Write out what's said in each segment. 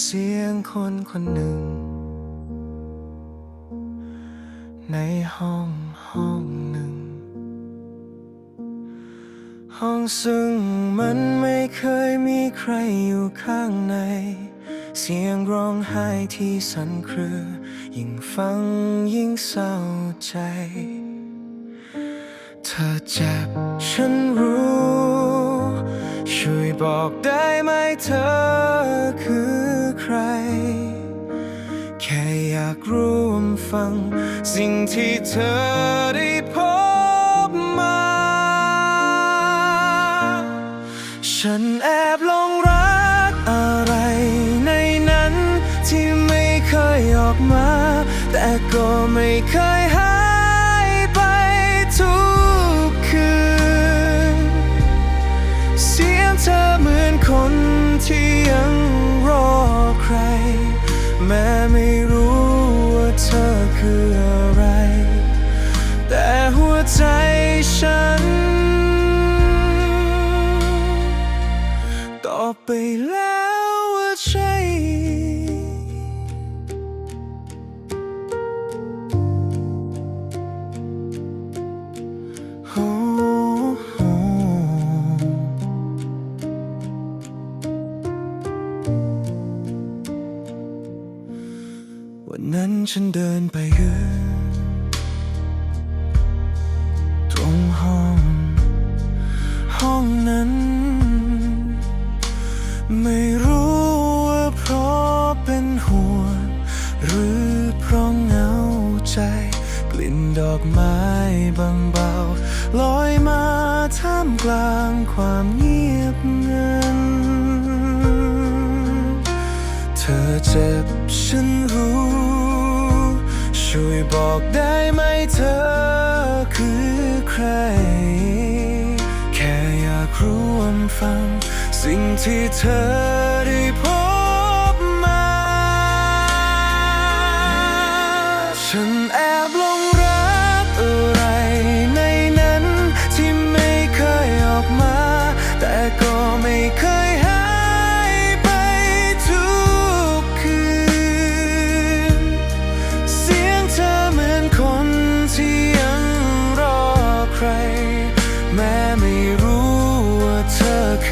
เสียงคนคนหนึ่ง ในห้องห้องหนึ่ง ห้องซึ่งมันไม่เคยมีใครอยู่ข้างใน เสียงร้องไห้ที่สั่นเครือ ยิ่งฟังยิ่งเศร้าใจ เธอเจ็บฉันรู้ ช่วยบอกได้ไหมเธอคือ ร แค่อยากร่วมฟัง สิ่งที่เธอได้พบมา ฉันแอบลงรักอะไรในนั้น ที่ไม่เคยออกมา แต่ก็ไม่เคยหายไปทุกคืนเสียง แวันนั้นฉันเดินไปยืนตรงห้อง ห้องนั้น ไม่รู้ว่าเพราะเป็นห่วงหรือเพราะเหงาใจ กลิ่นดอกไม้บางเบาลอยมาท่ามกลางความเงียบเงัน เธอเจ็บฉันรู้ บอกได้ไหมเธอคือใคร แค่อยากร่วมฟัง สิ่งที่เธอได้พบมา ฉันแอบลง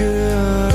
could